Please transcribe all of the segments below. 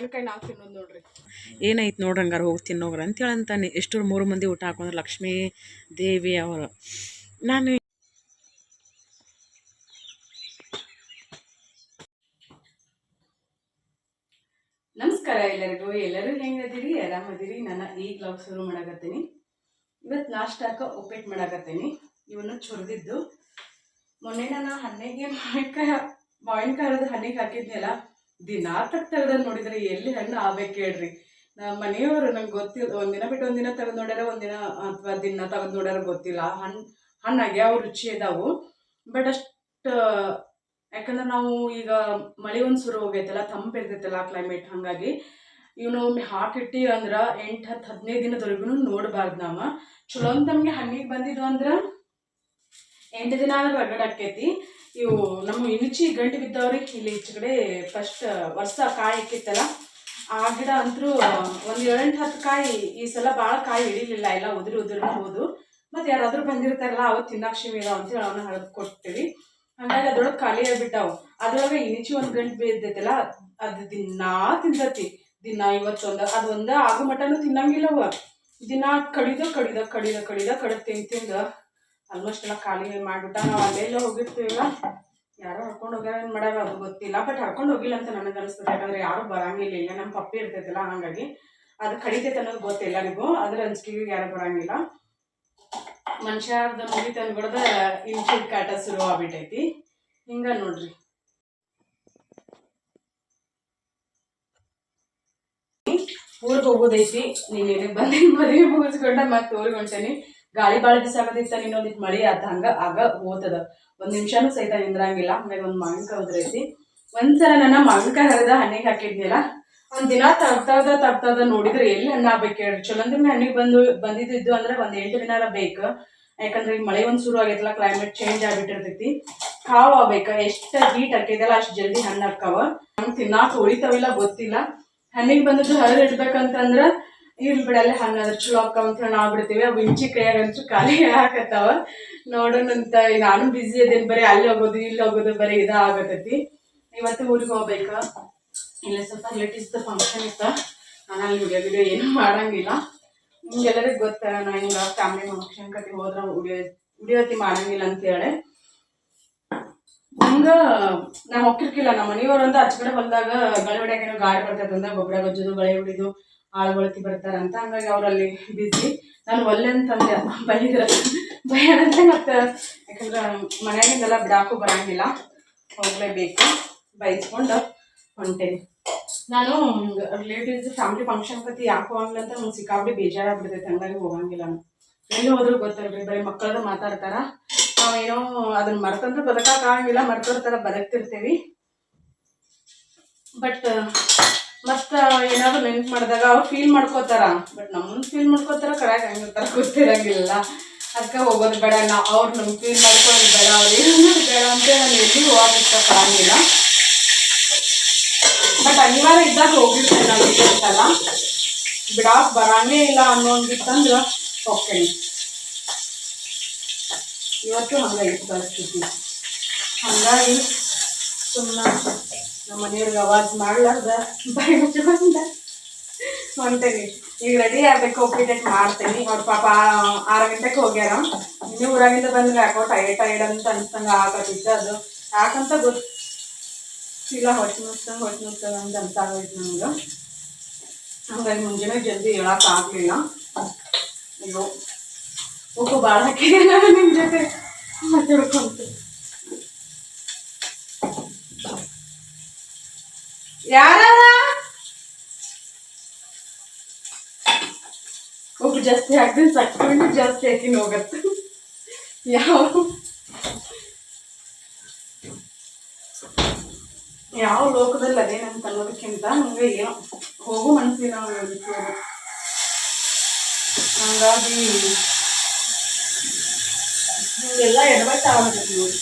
ಮಾವಿನಕಾಯಿ ನಾವು ತಿನ್ನೋದು ನೋಡ್ರಿ. ಏನೈತೆ ನೋಡ್ರಿ ಹಂಗಾರ ಹೋಗಿ ತಿನ್ನೋಗ್ರ ಅಂತೇಳಿ ಅಂತಾನೆ. ಎಷ್ಟು ಮೂರು ಮಂದಿ ಊಟ ಹಾಕೊಂಡ್ರೆ ಲಕ್ಷ್ಮೀ ದೇವಿ ಅವರು. ನಾನು ನಮಸ್ಕಾರ ಎಲ್ಲರಿಗೂ. ಎಲ್ಲರೂ ಹೆಂಗದಿರಿ? ಆರಾಮದಿರಿ? ನಾನು ಈ ಬ್ಲಾಗ್ ಶುರು ಮಾಡಾಕತ್ತೀನಿ. ಇವತ್ತು ನಾಷ್ಟಾಕ ಉಪ್ಪಿಟ್ಟು ಮಾಡಾಕತ್ತೀನಿ. ಇವನು ಚುರಿದಿದ್ದು. ಮೊನ್ನೆ ನಾನು ಹಣ್ಣಿಗೆ ಮಾವಿನಕಾಯಿ ಮಾವಿನಕಾಯಿ ಹರಿದು ಹಣ್ಣಿಗೆ ಹಾಕಿದ್ನಲ್ಲ ದಿನಾ ತೆಗ್ದು ನೋಡಿದ್ರೆ ಎಲ್ಲಿ ಹಣ್ಣು ಆಗ್ಬೇಕು ಹೇಳ್ರಿ. ನಮ್ಮ ಮನೆಯವರು ನಂಗೆ ಗೊತ್ತಿಲ್ಲ ಒಂದಿನ ಬಿಟ್ಟು ಒಂದಿನ ತೆಗೆದು ನೋಡ್ಯಾರ ಒಂದಿನ ಅಥವಾ ದಿನ ತೆಗೆದು ನೋಡ್ಯಾರ ಗೊತ್ತಿಲ್ಲ. ಹಣ್ಣು ಹಣ್ಣು ಆಗ್ಯಾವ ರುಚಿ ಇದಾವು ಬಟ್ ಅಷ್ಟು, ಯಾಕಂದ್ರೆ ನಾವು ಈಗ ಮಳೆ ಒಂದು ಶುರು ಹೋಗೈತಲ್ಲ, ತಂಪು ಇರ್ತೈತಲ್ಲ ಕ್ಲೈಮೇಟ್ ಹಾಗಾಗಿ ಇವನು ಒಮ್ಮೆ ಹಾಕಿಟ್ಟಿ ಅಂದ್ರೆ ಎಂಟು, ಹತ್ತು, ಹದಿನೈದು ದಿನದವರೆಗೂ ನೋಡಬಾರ್ದು ನಾವು. ಚಲೋ ನಮಗೆ ಹಣ್ಣಿಗೆ ಬಂದಿದ್ವು ಅಂದ್ರೆ ಎಂಟು ದಿನ ಆದ್ರೆ ಹೊರಗಡೆ ಆಕೈತಿ ಇವು ನಮ್ಮ ಇಣಚಿ ಗಂಟು ಬಿದ್ದವ್ರಿಗೆ ಇಲ್ಲಿ ಈಚೆ ಕಡೆ ಫಸ್ಟ್ ವರ್ಷ ಕಾಯಿ ಇಕ್ಕಿತ್ತಲ್ಲ, ಆ ಗಿಡ ಅಂತೂ ಒಂದು ಏಳೆಂಟು ಹತ್ತು ಕಾಯಿ, ಈ ಸಲ ಭಾಳ ಕಾಯಿ ಹಿಡಿಲಿಲ್ಲ, ಎಲ್ಲ ಉದುರು ಉದುರು ಹೋದು. ಮತ್ತು ಯಾರಾದರೂ ಬಂದಿರ್ತಾರಲ್ಲ ಅವು ತಿನ್ನಕ್ಕೆ ಶಿವ ಇದಾವ ಅಂತೇಳಿ ಅವನ್ನ ಹರಿದು ಕೊಡ್ತೀವಿ. ಹಂಗಾಗಿ ಅದ್ರೊಳಗೆ ಖಾಲಿ ಆಗ್ಬಿಟ್ಟಾವು. ಅದ್ರೊಳಗೆ ಇನಿಚಿ ಒಂದು ಗಂಟು ಬೀದ್ದೈತಲ್ಲ, ಅದು ದಿನಾ ತಿಂತತಿ ದಿನ ಇವತ್ತೊಂದು, ಅದೊಂದು ಆಗೋ ಮಟನು ತಿನ್ನಂಗಿಲ್ಲವ. ದಿನ ಕಡಿದ ಕಡಿದ ಕಡಿದ ಕಡಿದ ಕಡಿದ ತಿಂದು ತಿಂದು ಆಲ್ಮೋಸ್ಟ್ ಎಲ್ಲ ಖಾಲಿ ಮಾಡ್ಬಿಟ್ಟ ನಾವು ಅಲ್ಲೆಲ್ಲ ಹೋಗಿರ್ತೀವಲ್ಲ ಯಾರೋ ಹರ್ಕೊಂಡು ಹೋಗ್ಯಾರ, ಏನು ಮಾಡ್ಯಾರ ಅದು ಗೊತ್ತಿಲ್ಲ ಬಟ್ ಹರ್ಕೊಂಡು ಹೋಗಿಲ್ಲ ಅಂತ ನನಗೆ ಅನಿಸ್ತದೆ ಯಾಕಂದ್ರೆ ಯಾರು ಬರಂಗಿಲ್ಲ, ಇಲ್ಲ ನಮ್ಮ ಪಪ್ಪಿ ಇರ್ತೈತಲ್ಲ ಹಾಗಾಗಿ. ಅದು ಕಡಿತೈತೆ ಅನ್ನೋದು ಗೊತ್ತಿಲ್ಲ ಎಲ್ಲರಿಗೂ ಅದ್ರ ಅಂಜಿಕೆಗೆ ಯಾರು ಬರಂಗಿಲ್ಲ. ಮನುಷ್ಯರ್ದ ಮುಗಿ ತಂದ್ಬಿಡ್ದ ಇಂಚಿದ ಕಾಟ ಶುರು ಆಗ್ಬಿಟ್ಟೈತಿ. ಹಿಂಗ ನೋಡ್ರಿ. ಊರಿಗೆ ಹೋಗೋದೈತಿ, ನೀನು ಇದಕ್ಕೆ ಬಂದಿನ ಮದುವೆ ಮುಗಿಸ್ಕೊಂಡ ಮತ್ತೆ ಊರಿಗೆ ಹೊಂಟೇನಿ. ಗಾಳಿ ಭಾಳ ಆಗೋದಿತ್ತ ಇನ್ನೊಂದಿಟ್ಟು ಮಳಿ ಆತ ಹಂಗ ಆಗ ಹೋತದ. ಒಂದ್ ನಿಮಿಷನೂ ಸಹಿತ ನಿಂದ್ರಂಗಿಲ್ಲ, ಹಂಗಾಗಿ ಒಂದ್ ಮಾವಿನಕಾಯಿ ಉದ್ರೈತಿ. ಒಂದ್ಸಲ ನನ್ನ ಮಾವಿನಕಾಯಿ ಹರಿದ ಹಣ್ಣಿಗೆ ಹಾಕಿದ್ನಿಲ್ಲ, ಒಂದ್ ದಿನ ತರ್ತದ ತರ್ತದ ನೋಡಿದ್ರೆ ಎಲ್ಲಿ ಹಣ್ಣ ಆಗ್ಬೇಕು ಹೇಳ್ರಿ ಚಲೋಂದ್ರೆ ಹಣ್ಣಿಗೆ ಬಂದು ಬಂದಿದ್ದು ಅಂದ್ರೆ ಒಂದ್ ಎಂಟು ದಿನ ಬೇಕ. ಯಾಕಂದ್ರೆ ಈಗ ಮಳೆ ಒಂದ್ ಶುರು ಆಗೈತಲ್ಲ ಕ್ಲೈಮೇಟ್ ಚೇಂಜ್ ಆಗ್ಬಿಟ್ಟಿರ್ತೈತಿ. ಕಾವ್ ಆಗ್ಬೇಕ, ಎಷ್ಟ ಹೀಟ್ ಹಾಕಿದಲ್ಲ ಅಷ್ಟ್ ಜಲ್ದಿ ಹಣ್ಣು ಹಾಕಾವ ಹಂಗ್ ತಿನ್ನಾಕ ಉಳಿತಾವಿಲ್ಲ, ಗೊತ್ತಿಲ್ಲ. ಹಣ್ಣಿಗೆ ಬಂದದ್ದು ಹರಿದು ಇಡ್ಬೇಕಂತಂದ್ರ ಇರ್ಲಿ ಬಿಡಲ್ಲ ಹನ್ನೊಂದು ಚಲೋ ಅಕ್ಕ ಅಂತ ಹೇಳಿ ನಾವು ಬಿಡ್ತೀವಿ ಅವು ಇಂಚಿ ಕೈಯಾಗಂತೂ ಖಾಲಿ ಹಾಕತ್ತಾವ ನೋಡೋಣಂತ ನಾನು ಬಿಸಿ ಅದೇನು ಬರೀ ಅಲ್ಲಿ ಹೋಗೋದು, ಇಲ್ಲಿ ಹೋಗೋದು, ಬರೀ ಇದ ಆಗತೈತಿ ಇವತ್ತು ಊರಿಗೆ ಹೋಗ್ಬೇಕ? ಇಲ್ಲ, ಸ್ವಲ್ಪ ರಿಲೇಟಿವ್ಸ್ ಫಂಕ್ಷನ್ ಇತ್ತ. ನಾನು ಅಲ್ಲಿ ವಿಡಿಯೋ ವಿಡಿಯೋ ಏನು ಮಾಡಂಗಿಲ್ಲ. ನಿಮ್ಗೆಲ್ಲರಿಗೂ ಗೊತ್ತ, ನಾ ಹಿಂಗ ಫ್ಯಾಮಿಲಿ ಫಂಕ್ಷನ್ ಕತೆ ಹೋದ್ರ ವಿಡಿಯೋ ವಿಡಿಯೋತಿ ಮಾಡಂಗಿಲ್ಲ ಅಂತ ಹೇಳಿ. ಹಂಗ ನಾ ಹೋಗಿರ್ಕಿಲ್ಲ ನಮ್ಮ ಮನೆಯವ್ರು ಅಂತ ಆಚೆ ಕಡೆ ಬಂದಾಗ ಗಳೆ ಹೊಡ್ಯಾಕೇನೋ ಗಾಡಿ ಬರ್ತೈತೆ ಅಂದ ಗೊಬ್ಬರ ಗೊಜ್ಜೋದು ಗಳೆ ಹೊಡಿದು ಆಳುಗಳತಿ ಬರ್ತಾರಂತ ಹಂಗಾಗಿ ಅವರಲ್ಲಿ ಬಿಸಿ ನಾನು ಒಲ್ಲೆ ಅಂತಂದೆ ಬೈದ್ರ. ಬೈಯಣಂತೆ ಮತ್ತೆ. ಯಾಕಂದ್ರೆ ಮನೆಯಾಗಿಂದೆಲ್ಲ ಬಿಡಾಕು ಬರಂಗಿಲ್ಲ. ಹೋಗ್ಲೇಬೇಕು. ಬೈಸ್ಕೊಂಡು ಹೊಂಟೇನಿ. ನಾನು ರಿಲೇಟಿವ್ಸ್ ಫ್ಯಾಮಿಲಿ ಫಂಕ್ಷನ್ ಕತಿ ಯಾಕೆ ಹೋಗಂಗಿಲ್ಲ ಅಂತ ನಂಗೆ ಸಿಕ್ಕಾಬಿಟ್ಟು ಬೇಜಾರಾಗ್ಬಿಡ್ತೈತೆ. ಹಂಗಾಗಿ ಹೋಗಂಗಿಲ್ಲ ನಾನು. ಎಲ್ಲಿ ಹೋದ್ರು ಗೊತ್ತಲ್ರಿ, ಬರೀ ಮಕ್ಕಳದ್ದು ಮಾತಾಡ್ತಾರ. ನಾವೇನೋ ಅದನ್ನ ಮರ್ತಂದ್ರೆ ಬದುಕಾಗಂಗಿಲ್ಲ ಮರ್ತೋರ್ತಾರ ಬದುಕ್ತಿರ್ತೀವಿ. ಬಟ್ ಮತ್ತ ಏನಾದ್ರು ನೆನ್ಪು ಮಾಡಿದಾಗ ಅವ್ರು ಫೀಲ್ ಮಾಡ್ಕೋತಾರ. ಬಟ್ ನಮ್ಮನ್ನ ಫೀಲ್ ಮಾಡ್ಕೋತಾರ ಕಡೆಯಾಗ ಹಂಗಿರ್ತಾರ ಗೊತ್ತಿರಂಗಿಲ್ಲ. ಅದಕ್ಕೆ ಹೋಗೋದು ಬೇಡ ನಾವು ಅವ್ರು ನಮ್ಗೆ ಫೀಲ್ ಮಾಡ್ಕೊಂಡು ಬೇಡ, ಅವ್ರು ಏನಾದ್ರು ಬೇಡ ಅಂತ ನಾನು ಎಲ್ಲಿ ಬಟ್ ಅನಿವಾರ್ಯ ಇದ್ದಾಗ ಹೋಗಿರ್ತೇನೆ ನಾನು ಇದ್ದಿರ್ತಲ್ಲ ಬಿಡಾಕ್ ಬರಂಗೇ ಇಲ್ಲ ಅನ್ನೋ ಒಂದಿತ್ತಂದ್ರೆ ಹೋಗ್ತೇನೆ ಇವತ್ತು ಹಂಗೈತಿ ಪರಿಸ್ಥಿತಿ. ಹಂಗಾಗಿ ಸುಮ್ಮನೆ ನಮ್ಮ ಮನೆಯವ್ರಿಗೆ ಅವಾಜ್ ಮಾಡ್ಲಾರ್ದ ಬಾಯಿ ಬಂದ ಹೊಂಟೇನಿ ಈಗ ರೆಡಿ ಆಗ್ಬೇಕು ಉಪ್ಪಿಟ್ಟು ಮಾಡ್ತೇನೆ. ಅವ್ರ ಪಾಪ ಆರು ಗಂಟೆಗೆ ಹೋಗ್ಯಾರ. ಇನ್ನೂ ಊರಾಗಿಂದ ಬಂದ್ರೆ ಯಾಕೋ ಟೈರ್ಡ್ ಟೈಡ್ ಅಂತ ಅನ್ಸ್ತಂಗ ಆಗತ್ತಿತ್ತು ಅದು. ಯಾಕಂತ ಗೊತ್ತಿಲ್ಲ ಹೊಟ್ಟೆ ನುಸ್ತಂಗ ಹೊಟ್ಟೆ ನುಸ್ತಂಗ ಅಂತ ಅಂತ ಆಗೋಯ್ತು ನಮ್ಗೆ. ಹಂಗಾಗಿ ಮುಂಜಾನೆ ಜಲ್ದಿ ಹೇಳಕ್ ಆಗ್ಲಿಲ್ಲ. ಅಯ್ಯೋ, ಉಪ್ಪು ಭಾಳ ಹಾಕಿದೆ ನಿಮ್ಮ ಜೊತೆ ಮಾತಾಡ್ಕೊಂತ ಯಾರ ಉಪ್ಪು ಜಾಸ್ತಿ ಹಾಕಿದ್ರೆ ಸಕ್ಕರೆ ಜಾಸ್ತಿ ಹಾಕಿ ಹೋಗತ್ತೆ. ಯಾವ ಯಾವ ಲೋಕದಲ್ಲಿ ಅದೇನಂತ ಅನ್ನೋದಕ್ಕಿಂತ ನನಗೆ ಏನೋ ಹೋಗೋ ಮನಸ್ಸಿನ ಒಂಚೂರು ಹಂಗಾಗಿ ಹಿಂಗೆಲ್ಲ ಎಡವಟ್ಟ ಆಗ್ತೈತಿ ನೋಡಿ.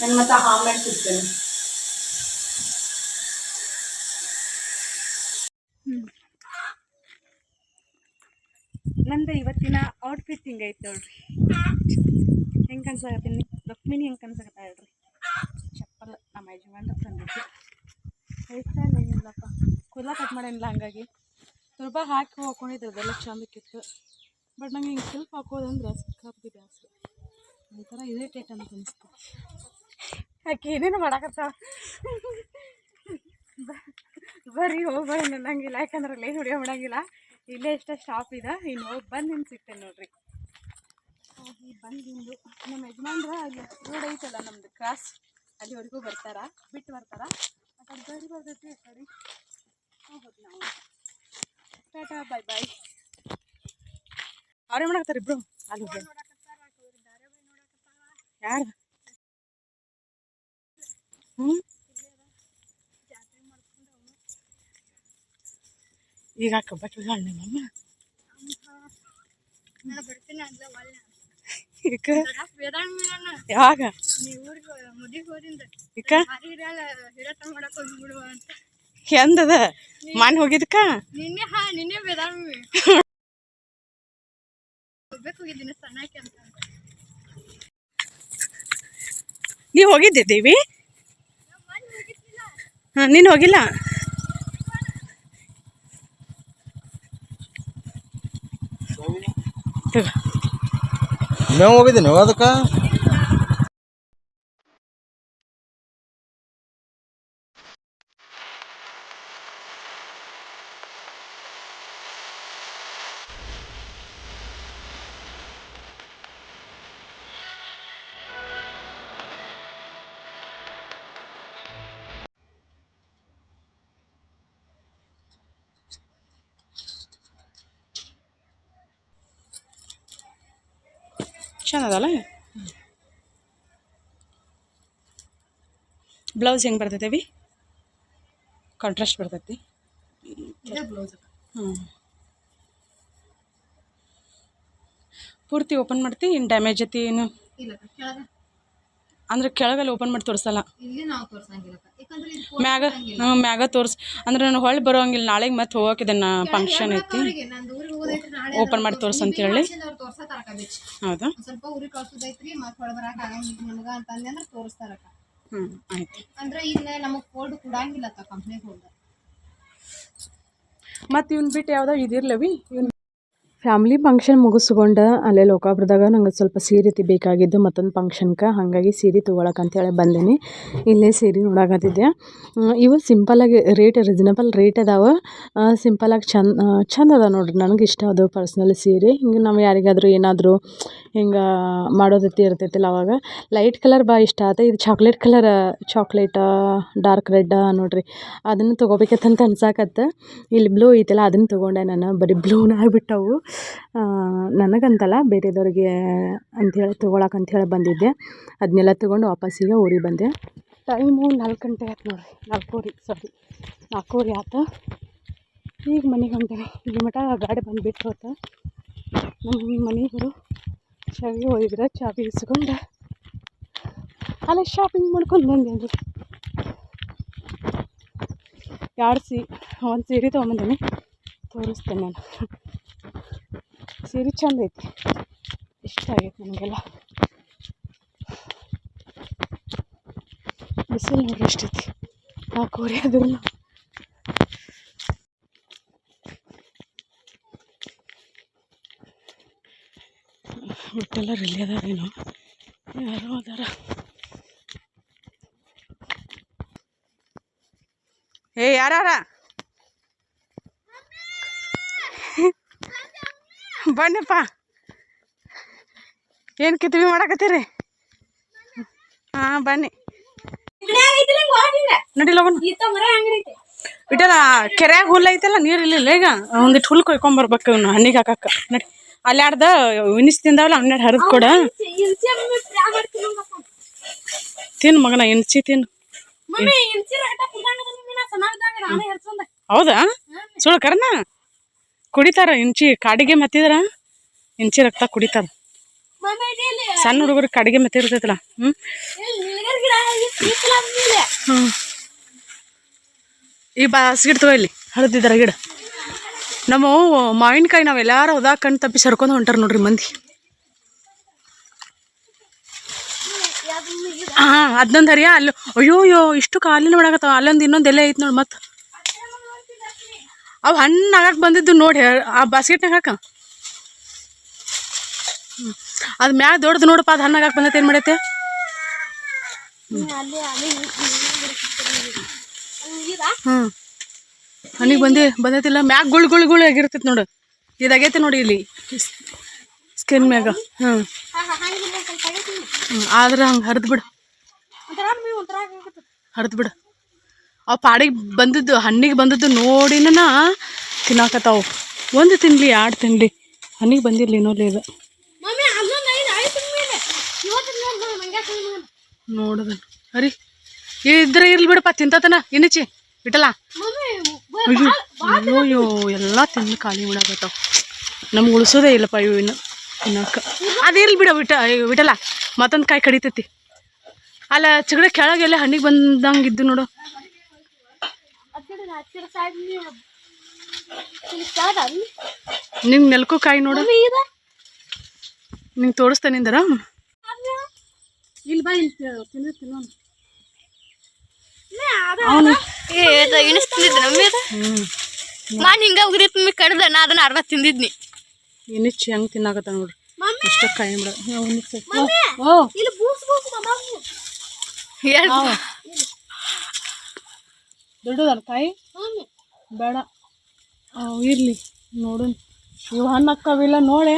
ನಾನು ಮತ್ತೆ ಆಮೇಲೆ ಸಿಗ್ತೇನೆ ನಂದು ಇವತ್ತಿನ ಔಟ್ಫಿಟ್ ಹಿಂಗೈತೆ ನೋಡ್ರಿ? ಹೆಂಗೆ ಕನ್ಸಾಕತ್ತೀನಿ ರುಕ್ಮಿಣಿ ಹೆಂಗೆ ಕನ್ಸಾಕತ್ತ ಹೇಳ್ರಿ. ಚಪ್ಪಲ್ ನಮ್ಮ ಯಜಮಾನ್ರ ತಂದಿದ್ದು ಹೇಳ್ತಾನೆ ಏನಿಲ್ಲಪ್ಪ ಕೂದಲ ಕಟ್ ಮಾಡೇನಿಲ್ಲ ಹಂಗಾಗಿ. ಸ್ವಲ್ಪ ಹಾಕಿ ಹೋಗ್ಕೊಂಡಿದ್ರು ಅದೆಲ್ಲ ಚಂದಕ್ಕಿತ್ತು ಬಟ್ ನಂಗೆ ಹಿಂಗೆ ಸ್ವಲ್ಪ ಹಾಕೋದಂದ್ರೆ ಸಿಕ್ಕಾಪಟ್ಟಿ ಈ ಒಂಥರ ಇರಿಟೇಟ್ ಅಂತ ಅನಿಸ್ತು ಆಕೆ ಏನೇನು ಮಾಡಾಕತ್ತಾಳ ಬರ್ರಿ ಹೋಗ್ಬೇಡ ಅನ್ನಂಗಿಲ್ಲ, ಯಾಕಂದ್ರೆ ಅಲ್ಲೇ ಹೊಡಿಯೋ ಬಿಡಂಗಿಲ್ಲ ಇಲ್ಲೇ ಇಷ್ಟ ಸ್ಟಾಪ್ ಇದೆ. ಇನ್ನು ಹೋಗಿ ಬಂದು ನಿಮ್ಗೆ ಸಿಗ್ತೇನೆ ನೋಡ್ರಿ. ಹೋಗಿ ಬಂದಿಂದು ನಮ್ಮ ಯಜಮಾನ್ರ ಅಲ್ಲಿ ರೋಡ್ ಐತಲ್ಲ ನಮ್ದು ಕ್ರಾಸ್ ಅಲ್ಲಿವರೆಗೂ ಬರ್ತಾರ ಬಿಟ್ಟು ಬರ್ತಾರ. ಗಾಡಿ ಬರ್ತೈತಿ ಸರಿ. ಹೋಗೋದು ನಾವು. ಟಾಟಾ ಬಾಯ್ ಬಾಯ್ ಅವ್ರೇ ಮಾಡಾಕತ್ತಾರ ಇಬ್ರು? ಅಲ್ಲಿ ಯಾರು ಹ್ಞೂ ಈಗ ನಿಮ್ಮಮ್ಮ ಈಗ ಯಾವಾಗ? ಈಗ ಎಂದದ? ಮನೆ ಹೋಗಿದ್ಕ ನೀವು ಹೋಗಿದ್ದೆ ದೇವಿ? ಹಾಂ ನೀನು ಹೋಗಿಲ್ಲ? ತಗೋ. ನೀವು ಹೋಗಿದ್ದೀನಿ ಅದಕ್ಕೆ ಚಂದ ಅದಲ್ಲ? ಬ್ಲೌಸ್ ಹೆಂಗೆ ಬರ್ತೈತೆ ಬಿ ಕಾಂಟ್ರಾಸ್ಟ್ ಬರ್ತೈತಿ. ಹ್ಞೂ ಪೂರ್ತಿ ಓಪನ್ ಮಾಡ್ತಿ ಏನು ಡ್ಯಾಮೇಜ್ ಐತಿ ಏನು? ಅಂದ್ರೆ ಕೆಳಗಲ್ಲಿ ಓಪನ್ ಮಾಡಿ ತೋರಿಸಲ್ಲ? ಮ್ಯಾಗ ಮ್ಯಾಗ ತೋರಿಸ್. ಅಂದ್ರೆ ನಾನು ಹೊಳ್ಳಿ ಬರೋಂಗಿಲ್ಲ ನಾಳೆಗೆ ಮತ್ತೆ ಹೋಗೋಕೆ ಇದನ್ನ ಫಂಕ್ಷನ್ ಐತಿ. ಓಪನ್ ಮಾಡಿ ತೋರ್ಸ್ ಅಂತ ಹೇಳಿ. ಹೌದಾ? ಸ್ವಲ್ಪ ಉರಿ ಕಳ್ಸೋದೈತ್ರಿ ಮತ್ತೆ ಹೊಳ ಬರಾಕ ಆಗಂಗಿಲ್ಲ ನಮ್ಗ ಅಂತಂದ್ರೆ ಅಂದ್ರೆ ತೋರಿಸ್ತಾರಕ ಹ್ಞೂ ಆಯ್ತು. ಅಂದ್ರೆ ಈಗ ನಮಗ್ ಕೋಲ್ಡ್ ಕೊಡಂಗಿಲ್ಲ ಕಂಪ್ನಿ ಕೋಲ್ಡ್ ಮತ್ತೆ ಇವ್ನ ಬಿಟ್ಟು ಯಾವ್ದೋ ಇದಿರ್ಲವಿ? ಇವ್ನ ಫ್ಯಾಮ್ಲಿ ಫಂಕ್ಷನ್ ಮುಗಿಸ್ಕೊಂಡು ಅಲ್ಲೇ ಲೋಕಾಪುರದಾಗ ನಂಗೆ ಸ್ವಲ್ಪ ಸೀರೆ ಬೇಕಾಗಿದ್ದು ಮತ್ತೊಂದು ಫಂಕ್ಷನ್ಗೆ ಹಾಗಾಗಿ ಸೀರೆ ತೊಗೊಳಕ್ಕೆ ಅಂತೇಳಿ ಬಂದೀನಿ. ಇಲ್ಲೇ ಸೀರೆ ನೋಡಕತ್ತಿದ್ದೆ. ಇವು ಸಿಂಪಲಾಗಿ ರೇಟ್ ರೀಸನಬಲ್ ರೇಟ್ ಅದಾವೆ. ಸಿಂಪಲಾಗಿ ಚಂದ ಚಂದ ಅದ ನೋಡ್ರಿ. ನನಗೆ ಇಷ್ಟ ಅದು ಪರ್ಸ್ನಲ್ ಸೀರೆ. ಹಿಂಗೆ ನಾವು ಯಾರಿಗಾದರೂ ಏನಾದರೂ ಹಿಂಗೆ ಮಾಡೋದತ್ತಿ ಇರ್ತೈತಿಲ್ಲ ಅವಾಗ. ಲೈಟ್ ಕಲರ್ ಭಾಳ ಇಷ್ಟ ಆತ. ಇದು chocolate colour chocolate dark red ನೋಡ್ರಿ. ಅದನ್ನು ತೊಗೋಬೇಕಂತ ಅನ್ಸಾಕತ್ತ. ಇಲ್ಲಿ ಬ್ಲೂ ಐತಲ್ಲ, ಅದನ್ನು ತೊಗೊಂಡೆ ನಾನು. ಬರೀ ಬ್ಲೂನ ಆಗಿಬಿಟ್ಟವು. ನನಗಂತಲ್ಲ ಬೇರೆದವ್ರಿಗೆ ಅಂಥೇಳಿ ತೊಗೊಳಕ್ಕೆ ಅಂಥೇಳಿ ಬಂದಿದ್ದೆ. ಅದನ್ನೆಲ್ಲ ತೊಗೊಂಡು ವಾಪಸ್ಸಿಗೆ ಊರಿಗೆ ಬಂದೆ. ಟೈಮು ನಾಲ್ಕು ಗಂಟೆ ಆಯ್ತು ನೋಡಿರಿ. ನಾಲ್ಕೂವರೆ ಸಾರಿ ನಾಲ್ಕೂವರೆ ಆಯ್ತು? ಈಗ ಮನೆಗೆ ಹೊಂಟೇನೆ ಇಲ್ಲಿ ಮಟ ಗಾಡಿ ಬಂದುಬಿಟ್ಟು ಹೋತ ನಮ್ಮ ಮನೆಯವರು ಚಾವಿ ಹೋಗಿದ್ರೆ ಚಾವಿ ಇಸ್ಕೊಂಡು ಅಲ್ಲೇ ಶಾಪಿಂಗ್ ಮಾಡ್ಕೊಂಡು ಬಂದೆ ಎರಡು ಸಿ, ಒಂದು ಸೀರೆ ತೊಗೊಂಬಂದೇನೆ ತೋರಿಸ್ತೇನೆ ನಾನು. ಸೀರೆ ಚಂದ ಐತಿ. ಇಷ್ಟ ಆಗೈತೆ ನನಗೆಲ್ಲ. ಬಿಸಿಲು ನೋಡ್ರಿ ಎಷ್ಟೈತಿ ನಾಲ್ಕೂವರೆ ಆದ್ರೂ ಒಟ್ಟೆಲ್ಲ ರಿಲಿ ಅದಾರೇನು ಯಾರೋ ಅದಾರ. ಏ ಯಾರಾರ ಬನ್ನಿಪ್ಪ. ಏನು ಕಿತ್ವಿ ಮಾಡಕತ್ತೀರಿ? ಹಾಂ ಬನ್ನಿ. ನಡಿಲ್ಲ ಬಿಟ್ಟಲ್ಲ ಕೆರೆಯಾಗ ಹುಲ್ಲು ಐತಲ್ಲ ನೀರು ಇಲ್ಲಿಲ್ಲ. ಈಗ ಒಂದಿಟ್ಟು ಹುಲ್ಲು ಕೊಯ್ಕೊಂಬರ್ಬೇಕು ಇವ್ನು ಹಣ್ಣಿಗೆ ಹಾಕಕ್ಕ ನಡಿ. ಅಲ್ಲಿ ಆಡ್ದ ವಿನಿಸ್ ತಿಂದಾವಲ್ಲ ಹನ್ನೆರಡು ಹರಿದು ಕೊಡ. ತಿನ್ನು ಮಗನ ಎನ್ಸಿ ತಿನ್ನು ಹೌದಾ? ಸುಳ್ಳು ಕರ್ನ? ಕುಡಿತಾರ? ಇಂಚಿ ಕಾಡಿಗೆ ಮತ್ತಿದ್ರ? ಇಂಚಿ ರಕ್ತ ಕುಡಿತಾರ. ಸಣ್ಣ ಹುಡುಗರು ಕಾಡಿಗೆ ಮತ್ತಿರ್ತೈತಲ್ಲ? ಹ್ಞೂ ಹ್ಞೂ ಈ ಬಾಸ್ಗಿಡ್ತವ ಇಲ್ಲಿ. ಹರಿದಿದ್ದಾರ ಗಿಡ. ನಮ್ಮ ಮಾವಿನಕಾಯಿ ನಾವು ಎಲ್ಲಾರು ಹೋದಾಗ ಕಣ್ ತಪ್ಪಿ ಸರ್ಕೊಂಡು ಹೊಂಟಾರ ನೋಡ್ರಿ ಮಂದಿ. ಹಾಂ ಅದನ್ನೊಂದು ಹರಿಯ ಅಲ್ಲಿ ಅಯ್ಯೋ ಅಯ್ಯೋ ಇಷ್ಟು ಕಾಲಿನ ಒಳಗತ್ತವ ಅಲ್ಲೊಂದು ಇನ್ನೊಂದು ಎಲೆ ಐತೆ ನೋಡಿ ಮತ್ತೆ. ಅವು ಹಣ್ಣು ಆಗಕ್ಕೆ ಬಂದಿದ್ದು ನೋಡಿ ಆ ಬಾಸ್ಕೆಟ್ನಾಗ ಹಾಕ. ಅದು ಮ್ಯಾಗ ದೊಡ್ಡದು ನೋಡಪ್ಪ ಅದು ಹಣ್ಣು ಆಗಕ್ಕೆ ಬಂದೈತೆ ಏನು ಮಾಡೈತೆ? ಹ್ಞೂ ಹಣ್ಣಿಗೆ ಬಂದಿ ಬಂದೈತಿಲ್ಲ ಮ್ಯಾಗ ಗುಳ್ ಗುಳ್ ಗುಳ್ ಆಗಿರ್ತೈತೆ ನೋಡು. ಇದಾಗೈತೆ ನೋಡಿ ಇಲ್ಲಿ. ಸ್ಕಿನ್ ಮ್ಯಾಗ ಹ್ಞೂ ಆದ್ರೆ ಹಂಗೆ ಹರಿದು ಬಿಡು. ಹರಿದು ಬಿಡು. ಅವು ಪಾಡಿಗೆ ಬಂದದ್ದು ಹಣ್ಣಿಗೆ ಬಂದದ್ದು ನೋಡಿನ ತಿನ್ನಾಕತ್ತಾವು. ಒಂದು ತಿನ್ಲಿ ಎರಡು ತಿನ್ಲಿ. ಹಣ್ಣಿಗೆ ಬಂದಿರಲಿ ಇನ್ನೊಲ್ಲಿ ಇದು ನೋಡದ ಅರಿ ಇದ್ರೆ ಇರ್ಲಿ ಬಿಡಪ್ಪ ತಿಂತತನ ಇನ್ನಿಚಿ ಬಿಟ್ಟಲ್ಲ ಅಯ್ಯೋ ಅಯ್ಯೋ ಅಯ್ಯೋ ಎಲ್ಲ ತಿಂದು ಖಾಲಿ ಬಿಡಾಕತ್ತಾವ ನಮ್ಗೆ ಉಳಿಸೋದೇ ಇಲ್ಲಪ್ಪ ಇವು ಇನ್ನು ತಿನ್ನಕ್ಕೆ ಅದಿರ್ಲಿ ಬಿಡ ಬಿಟ್ಟ ಅಯ್ಯೋ ಬಿಟ್ಟಲ್ಲ ಮತ್ತೊಂದು ಕಾಯಿ ಕಡಿತೈತಿ. ಅಲ್ಲ ಚಿಗಡೆ ಕೆಳಗೆಲ್ಲ ಹಣ್ಣಿಗೆ ಬಂದಂಗೆ ಇದ್ದು ನೋಡು. ನಿಂಗೆ ನೆಲ್ಕು ಕಾಯಿ ನೋಡು. ನಿಂಗೆ ತೋರಿಸ್ತೇನಿಂದರ ಇಲ್ಲಿ ಬಾ ಇಲ್ಲಿ ತಿನ್ನು ತಿನ್ನು ಹ್ಞೂ ನಾನು ಹಿಂಗ ಉಗ್ರಿ ತುಂಬಿ ಕಡ್ದ ನಾ ಅದನ್ನ ಅರ್ಧ ತಿಂದಿದ್ನಿ. ಇನ್ನಿಚ್ಚಿ ಹೆಂಗೆ ತಿನ್ನಾಕತ್ತ ನೋಡ್ರಿ ಎಷ್ಟು ಕಾಯಿ ಬಿಡ. ಓ. ಇಲ್ಲಿ ಬೂಸ್ ಬೂಸ್ ದೊಡ್ಡದಲ್ಲ ಕಾಯಿ ಬೇಡ. ಇರಲಿ ನೋಡು. ಇವು ಹಣ್ಣು ಅಕ್ಕವಿಲ್ಲ ನೋಡೆ.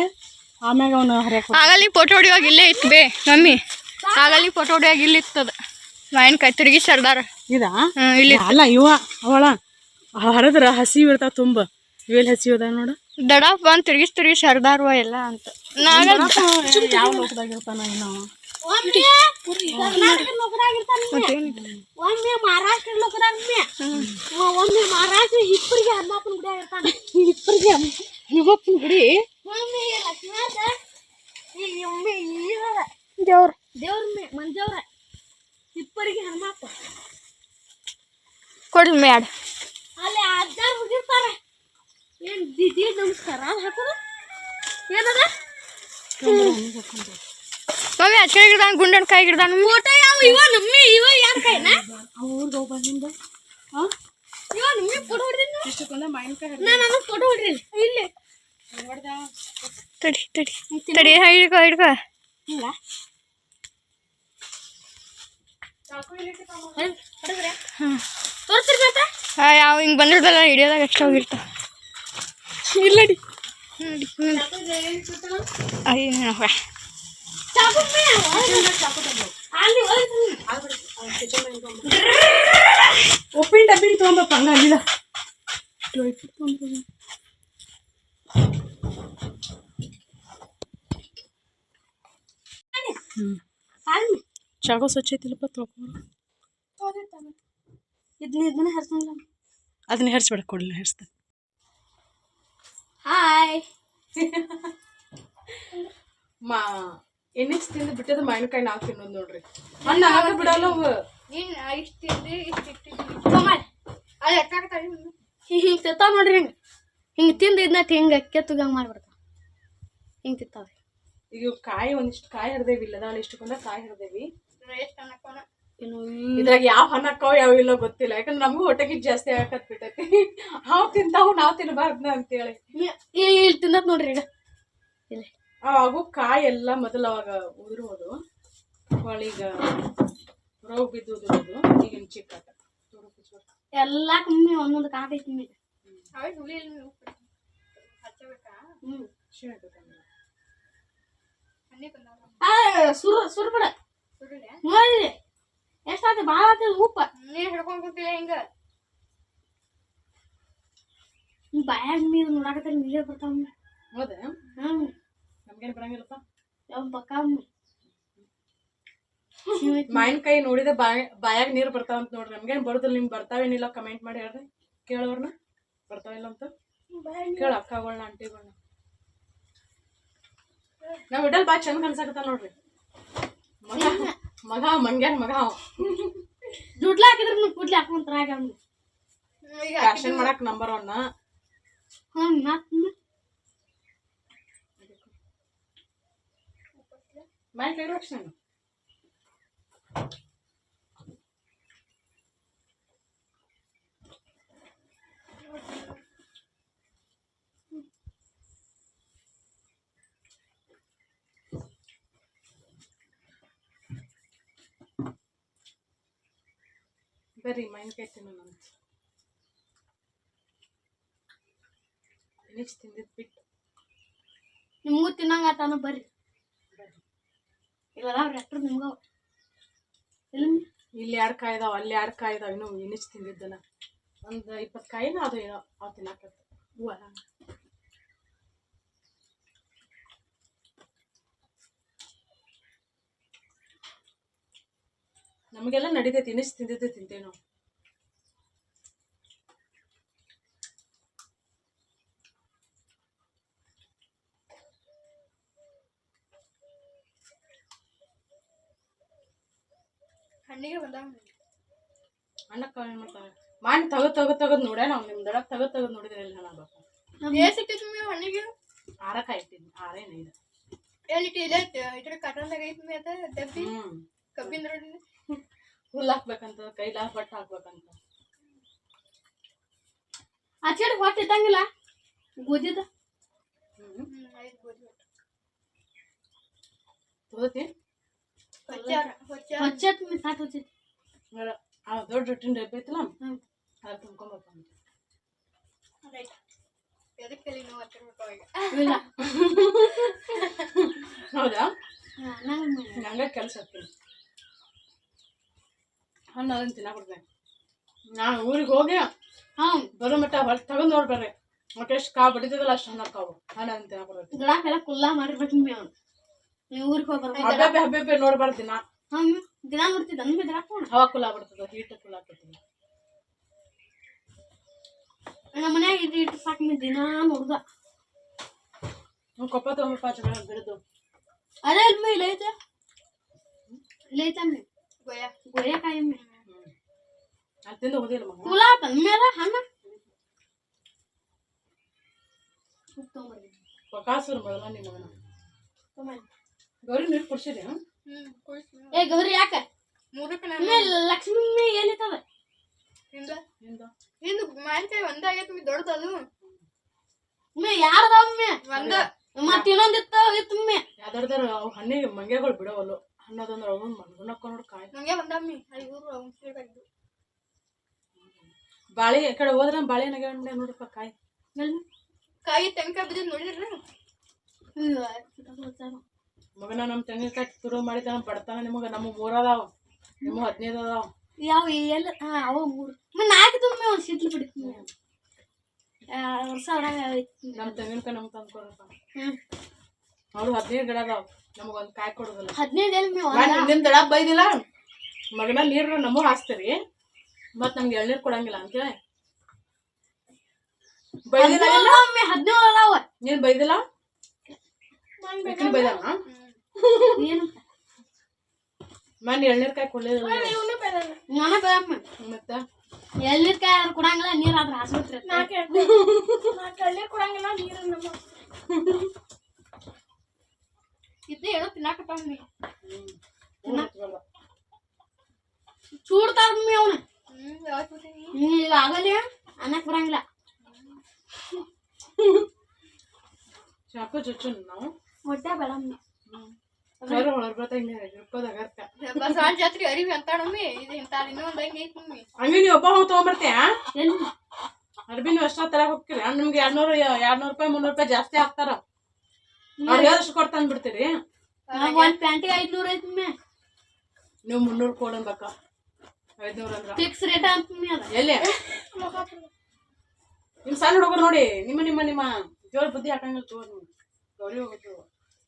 ಆಮ್ಯಾಗ ಅವನು ಹರಿಯಕ್ಕೆ ಆಗಲಿ ಫೋಟೋ ಹೊಡಿಯುವಾಗ ಇಲ್ಲೇ ಇತ್ತು ಬೇ ಮಮ್ಮಿ. ಆಗಲಿ ಫೋಟೋ ಹೊಡಿಯುವಾಗ ಇಲ್ಲಿ ಇತ್ತದ. ಮಾವಿನಕಾಯಿ ತಿರುಗಿ ಸರ್ದಾರ. ಇದಾ? ಇಲ್ಲಿ ಅಲ್ಲ ಇವ ಅವಳ ಹರಿದ್ರ ಹಸಿ ಇರ್ತಾವ ತುಂಬ. ಇವೆಲ್ಲಿ ಹಸಿ ಅದ ನೋಡು. ದಡ ಬಂದ್ ತಿರುಗಿಸ್ ತಿರುಗಿ ಸರ್ದಾರ್ವ ಎಲ್ಲ ಅಂತ. ನಾನು ಯಾವ ಲೋಕದಾಗ ಇರ್ತಾನ ಏನೋ ಒಮ್ಮೆ ಮಹಾರಾಷ್ಟ್ರ ಲೋಕದಾಗ ಒಮ್ಮೆ ಮಹಾರಾಷ್ಟ್ರ ಇಬ್ಬರಿಗೆ ಹನುಮಪ್ಪನ ಗುಡಿ ಆಗಿರ್ತಾನೆ. ಇಬ್ಬರಿಗೆ ಇವತ್ತಿನ ಗುಡಿ? ಒಮ್ಮೆ ಲಕ್ಷ್ಮೀನಾಥ ಇಲ್ಲಿ ಒಮ್ಮೆ ದೇವ್ರ. ದೇವ್ರ. ಮಂಜವ್ರ. ಇಬ್ಬರಿಗೆ ಹನುಮಪ್ಪ. ಕೊಡ್ಲಿ ಮ್ಯಾಡ್ ಅಲ್ಲಿ ಅಜ್ಜಾರ್ ಹೋಗಿರ್ತಾರೆ ಏನ್ ದಿದಿ ನಮಸ್ಕಾರ ಅದು ಹಾಕೋದು? ಏನದ? ಮಮ್ಮಿ ಅಚ್ಚ ಗಿಡದಾನ ಗುಂಡನ್ ಕಾಯಿ ಗಿಡದಾನ. ಫೋಟೋ ಯಾವ? ಇವ ನಮ್ಮಿ ಇವ ಯಾರ ಕೈನ? ಹೋಗ್ಬಂದಿಂದ ಇವ ನಮ್ಮಿ ಫೋಟೋ ಹೊಡೆದಿನ ಇಷ್ಟಕ್ಕೊಂದ ಮಾವಿನಕಾಯಿ ನಾ ನಾನು ಫೋಟೋ ಹೊಡ್ರಿ ಇಲ್ಲಿ. ತಡಿ ತಡಿ. ತಡಿ ಹಿಡ್ಕೊ ಯಾವ ಹಿಂಗೆ ಬಂದಿರ್ತಲ್ಲ ಹಿಡಿಯೋದಾಗ ಎಷ್ಟು ಹೋಗಿರ್ತಾವ. ಇಲ್ಲಡಿ. ಅಯ್ಯ ಉಪ್ಪಿನ ಡಬ್ಬಿ ತೊಗೊಂಬಪ್ಪ ಹಂಗ ಅಲ್ಲಿಲ್ಲ ಹ್ಞೂ ಚಾಗೋ ಸ್ವಚ್ಛ ಐತಿಲ್ಲಪ್ಪ ತೊಳ್ಕೊಂಡು ಇದನ್ನ ಇದನ್ನ ಹರ್ಸಂಗಿಲ್ಲ ಅದನ್ನ ಹೆರ್ಸ್ಬೇಡ ಕೊಡಲಿ ಹೆರ್ಸ್ದೆ ಹಾಯ್ ಮಾ ಎಣ್ಣೆಸ್ ತಿಂದು ಬಿಟ್ಟದ ಮಾವಿನಕಾಯಿ ನಾವು ತಿನ್ನೋದು ನೋಡ್ರಿ. ಅಣ್ಣ ಆಗ ಬಿಡಲ್ಲ ಅವು. ಇನ್ನು ಇಷ್ಟು ತಿಂದು ಇಷ್ಟು ಇಟ್ಟಿದ್ದೀನಿ ಹಿಂಗೆ ತಿಂತಾವ ನೋಡ್ರಿ ಹಿಂಗೆ. ಹಿಂಗೆ ತಿಂದು ಇದನ್ನ ಹಿಂಗೆ ಕೆತ್ತುಗಂಗೆ ಮಾಡ್ಬಿಡ್ತಾವ. ಹಿಂಗೆ ತಿಂತಾವೆ. ಈಗ ಕಾಯಿ ಒಂದಿಷ್ಟು ಕಾಯಿ ಹರಿದೇವಿ ಇಷ್ಟು ಬಂದ ಕಾಯಿ ಹರಿದೇವಿ. ಇದ್ರಾಗ ಯಾವ ಹಣ ಯಾವ ಇಲ್ಲೋ ಗೊತ್ತಿಲ್ಲ ಯಾಕಂದ್ರೆ ನಮಗೂ ಹೊಟ್ಟೆಗೆ ಜಾಸ್ತಿ ಆಗಕತ್ ಬಿಟ್ಟೈತಿ. ಅವ್ ತಿಂತಾವು ನಾವು ತಿನ್ಬಾರ್ದ ಅಂತೇಳಿ. ಇಲ್ಲಿ ತಿನ್ನತ್ ನೋಡ್ರಿ ಈಗ. ಇಲ್ಲಿ. ಅವಾಗೂ ಕಾಯಿ ಎಲ್ಲ ಮೊದಲು ಅವಾಗ ಉದುರೋದು ಈಗ ರೋಗ ಬಿದ್ದು ಉದುರೋದು ಈಗಿನ ಚಿಕ್ಕ ಎಲ್ಲ ಕಮ್ಮಿ ಒಂದೊಂದು ಕಾತೈತಿ ಸುರು ಸುರು ಸುರ್ ಸುರ್ ಬಿಡ ನೋಡಿ ಎಷ್ಟಾದ ಭಾಳ ಆಯ್ತು ಉಪ್ಪ. ನೀರು ಹಿಡ್ಕೊಂಡು ಕೂತಿಲ್ಲ ಹಿಂಗ? ಬಾಯಾಗ ನೀರು ನೋಡಾಕತ್ತ ನೀರೇ ಬರ್ತಾವ ಹೌದಾ? ಹ್ಞೂ ನಮ್ಗೇನು ಬರಂಗಿಲ್ಲಪ್ಪ ಮಾವಿನಕಾಯಿ ನೋಡಿದ ಬಾಯ ಬಾಯಾಗ ನೀರು ಬರ್ತಾವ ಅಂತ ನೋಡ್ರಿ. ನಮ್ಗೇನು ಬರೋದಿಲ್ಲ ನಿಮ್ಗೆ ಬರ್ತಾವೇನಿಲ್ಲ ಕಮೆಂಟ್ ಮಾಡಿ ಹೇಳ್ರಿ. ಕೇಳೋರ್ನ ಬರ್ತಾವಿಲ್ಲ ಅಂತ. ಕೇಳ ಅಕ್ಕಗಳನ್ನ ಆಂಟಿಗಳನ್ನ ನಾವ್ ಇಡಲ್ ಬಾ ಚಂದ ಕನ್ಸಾಕತ್ತ ನೋಡ್ರಿ. ಮಗ ಮಗ ಮಂಗ್ಯಾನ್ ಮಗ ಅವ. ದುಡ್ಲ ಹಾಕಿದ್ರೆ ರಾಗ ಕುಡ್ಲಿ ಹಾಕೊಂತಾರ ಫ್ಯಾಷನ್ ಮಾಡಕ್ ನಂಬರ್ ಒನ್ ಹ್ಮ್ ಮತ್ತೆ. ಬಾಯ್ ಕೈ ರಕ್ಷಣ ಬರ್ರಿ ಮಾವಿನಕಾಯಿ ತಿನ್ನೋಣ ಅಂತ ನೆಕ್ಸ್ಟ್ ತಿಂದಿದ್ದು ಬಿಟ್ಟು ನಿಮಗೂ ತಿನ್ನಂಗಾತಾನ ಬರ್ರಿ ಇಲ್ಲ ಎಷ್ಟ್ರು ನಿಮ್ಗ ಇಲ್ಲ ಇಲ್ಲಿ ಯಾರು ಕಾಯಿ ಇದಾವ ಅಲ್ಲಿ ಯಾರು ಕಾಯಿ ಇದಾವೆ ಇನ್ನೂ ಇನಿಚ್ ತಿಂದಿದ್ದನ ಒಂದು ಇಪ್ಪತ್ತು ಕಾಯಿನ ಅದು ಏನೋ ಅವು ತಿನ್ನಾಕತ್ತ. ಹೂವ. ನಮಗೆಲ್ಲ ನಡೀತೈತಿ ಇನಿಸ್ ತಿಂದಿದ್ದೆ ತಿಂತೇವೆ ನಾವು ಹಣ್ಣಿಗೆ ಬಂದಾಗ ಮಾಡ್ತಾವೆ ಮಾಡಿ ತಗದ್ ತಗದ್ ತಗದ್ ನೋಡ ನಾವು ನಿಮ್ಮ ದಡ ತಗದ್ ತಗದ್ ನೋಡಿದ್ರೆ ಎಲ್ಲಿ ಹಣ ಬೇಕು ಏಸಿಟ್ಟಿತ್ತು ನೀವು ಹಣ್ಣಿಗೆ ಆರಕ್ಕೆ ಇಟ್ಟಿನಿ ಆರೇನೈದು ಎಲ್ಲಿಟ್ಟು ಇದೆ. ಇದ್ರ ಕಟನ್ದಾಗ ಐತಿ ಅದ ಡಬ್ಬಿ ಕಬ್ಬಿನ ರೋಡಿ ಹುಲ್ಲು ಹಾಕ್ಬೇಕಂತ ಕೈಲ ಬಟ್ಟೆ ಹಾಕ್ಬೇಕಂತ. ಆ ಚೇಡ್ ಹೊಟ್ಟೆ ಇದ್ದಂಗಿಲ್ಲ? ಗೋಧಿದ ಹ್ಞೂ ಗೋಧಿ ತಗೋತಿ? ಹೊಚ್ಚತ್ ಹೊಚ್ಚತ್ ದೊಡ್ಡ ರೊಟ್ಟಿನ ಡಬ್ಬಿ ಐತಲ್ಲ? ತುಂಬ ಅದು ನಾವು ಹೌದಾ? ನಂಗೆ ಕೆಲಸ ಆಗ್ತೀನಿ ಹಣ್ಣು ಅದನ್ನ ತಿನ್ನಬಿಡ್ದೆ ನಾನು ಊರಿಗೆ ಹೋಗಿ ಹಾಂ ಬರೋ ಮಟ್ಟ ಹೊರ ತಗೊಂಡ್ ನೋಡ್ಬರ್ರಿ ಮತ್ತೆ ಎಷ್ಟು ಕಾ ಬಡಿತದಲ್ಲ ಅಷ್ಟು ಹಣ್ಣು ಕಾವು. ಹಣ್ಣು ಅದನ್ನ ತಿನ್ನಬಿಡ್ಬೇಕು ಕುಲ್ಲಾ ಕುಲ್ಲ ಮಾಡಿರ್ಬೇಕು ಅವ್ನು ನೀವು ಊರಿಗೆ ಹೋಗ್ಬರ್ಬೇಕು ಹಬ್ಬೆ ಹಬ್ಬೆ ನೋಡ್ಬಾರ್ದು ದಿನ. ಹಾಂ ದಿನ ನೋಡ್ತಿದ್ದ ನಮ್ಗೆ ಗಿಡಕ್ಕೆ ಹವಾ ಕುಲ್ಲ ಬಿಡ್ತದ ಹೀಟ್ ಕುಲ್ಲ ಆಗ್ತೈತಿ ನಮ್ಮ ಮನ್ಯಾಗ ಇದು ಇಟ್ಟು ಸಾಕು ಮೇ ದಿನ ನೋಡ್ದ. ನಾವು ಕೊಪ್ಪ ತಗೊಂಬಪ್ಪ ಚೆನ್ನಾಗಿ ಬಿಡದು. ಅದೇ ಅಲ್ಮೇ ಇಲ್ಲ ಐತೆ ಇಲ್ಲ ಐತೆ ಮೇ ಗೋಯ ಗೋಯಕಾಯಿ ಮೇ ಅದು ತಿಂದು ಹೋದಿಲ್ಲ ಮಗ. ಕುಲ ತಂದ್ಮೇಲ ಹಣ್ಣ ಪಕಾಸುರು ಮೊದಲ ನಿಮ್ಮ ಮಗನ ಗೌರಿ ನೀರು ಕುಡ್ಸಿರಿ ಏ ಗೌರಿ ಯಾಕ? ಲಕ್ಷ್ಮಿ ಏನೈತದ ನಿಂದ ಹಿಂದ್. ಮಾವಿನಕಾಯಿ ಒಂದಾಗೈತಿ ಮಿ ದೊಡ್ಡದದು. ಮೇ ಯಾರ್ದಾವ ಮೇ? ಒಂದ. ಮತ್ ಇನ್ನೊಂದಿತ್ತ ಇತ್ತು ಮೇ. ಯಾವ್ದಾರ್ದಾರ ಅವು ಹಣ್ಣಿಗೆ ಮಂಗೆಗಳು ಬಿಡವಲ್ಲು ಹಣ್ಣದಂದ್ರ ಅವನು ಮನ್ಗುಣಕ್ಕ ನೋಡಿ ಕಾಯಿ. ನಂಗೆ ಬಂದಮ್ಮಿ ಇವ್ರು ಊರು ಕೇಳ್ಬೇಕು ಬಾಳೆ ಈ ಕಡೆ ಹೋದ್ರೆ ಬಾಳೆ ನಗೆ ನೋಡಪ್ಪ ಕಾಯಿ. ಕಾಯಿ ತೆಂಕ ಬಿದ್ದಿದ್ ನೋಡಿದ್ರಿ ಮಗನ ನಮ್ಮ ತೆಂಗಿನಕಾಯಿ ತುರು ಮಾಡಿದ ಬಡತನ ನಿಮಗೆ ನಮ್ಮ ಮೂರದಾವ ನಿಮ್ಮ ಹದಿನೈದು ಅದಾವ ಯಾವ ಎಲ್ಲ ಹಾ ಅವ ಮೂರು ನಾಲ್ಕು ತುಂಬ ಒಂದು ಸಿಟ್ಲು ಬಿಡ್ತೀನಿ ವರ್ಷ ನಮ್ಮ ತೆಂಗಿನಕಾಯಿ ನಮ್ಗೆ ತಂದು ಕೊಡಪ್ಪ ಅವ್ರು ಹದಿನೈದು ಗಿಡ ಅದಾವ ನಮಗೊಂದು ಕಾಯಿ ಕೊಡೋದಿಲ್ಲ. ಹದಿನೈದು ಎಲ್ಲಿ ಮೇ ನಿಮ್ ದಡ ಬೈದಿಲ್ಲ. ಮಗನ ನೀರು ನಮಗೆ ಹಾಸ್ತೀರಿ. ಮತ್ತೆ ನಮ್ಗೆ ಎಳ್ನೀರ್ ಕೊಡಂಗಿಲ್ಲ ಅಂತೇಳಿ ಬೈದಿಲ್ಲ ಹದಿನೇಳು ಅದಾವ ನೀನು ಬೈದಿಲ್ಲ? ಬೈದಾನ ಏನು ಮನ್ ಎಳ್ನೀರ್ಕಾಯಿ ಕೊಡ್ಲಿಲ್ಲ ನಾನ ಬರಮ್ಮ ಮತ್ತ? ಎಲ್ಲಿರ್ಕಾಯಿ ಯಾರು ಕೊಡಂಗಿಲ್ಲ ನೀರ್ ಆದ್ರೆ ಹಾಸ್ಬಿಟ್ರಿ. ಕೊಡಂಗಿಲ್ಲ ನೀರು ನಮ್ಮ ಇದ್ದೇ ಹೇಳೋ ತಿನ್ನಾಕತ್ತಾವ ಹ್ಮ್. ಚೂಡ್ತಾರ ಮಮ್ಮಿ ಅವನ. ಈಗ ಆಗಲ್ಲ ಅನ್ನಕ್ ಬರಂಗಿಲ್ಲ ಚಾಕು ಚುಚ್ಚು ನಾವು ಹೊಟ್ಟೆ ಬೇಡ ಇರ್ಕೋದ ಜಾತ್ರೆ ಅರಿವಿ ಅಂತಾಳಮ್ಮಿ ಇದು ಇಂತ ಇನ್ನೊಂದ್ ಹಂಗೆ ಐತಿ ಮಮ್ಮಿ ಹಂಗೆ ನೀವ್ ಒಬ್ಬ ಹೋಗಿ ತಗೊಂಬರ್ತೀಯ ಎಲ್ಲಿ ಅರ್ಬಿ ನೀವು ಅಷ್ಟ ತರ ಹೋಗ್ತೀರಿ ನಿಮ್ಗೆ ಎರಡ್ನೂರು ಎರಡ್ನೂರು ರೂಪಾಯಿ ಮುನ್ನೂರು ರೂಪಾಯಿ ಜಾಸ್ತಿ ಹಾಕ್ತಾರ. ಅಷ್ಟು ಕೊಡ್ತಾನ್ ಬಿಡ್ತೀರಿ ನನಗ್ ಒಂದ್ ಪ್ಯಾಂಟಿಗೆ ಐದ್ನೂರ ಐತಿ ಮಮ್ಮಿ ನೀವು ಮುನ್ನೂರು ಕೊಡನ್ಬೇಕ ಐದ್ನೂರು ಅಂದ್ರ. ಫಿಕ್ಸ್ ರೇಟ್ ಅಂತ ಮಮ್ಮಿ ಅದ. ಎಲ್ಲಿ? ನಿಮ್ ಸಣ್ಣ ಹುಡುಗರು ನೋಡಿ ನಿಮ್ಮ ನಿಮ್ಮ ನಿಮ್ಮ. ಜೋರ್ ಬುದ್ಧಿ ಹಾಕಂಗಿಲ್ಲ ತೋರ್ ನೀವು. ಗೌರಿ ಹೋಗ್ತು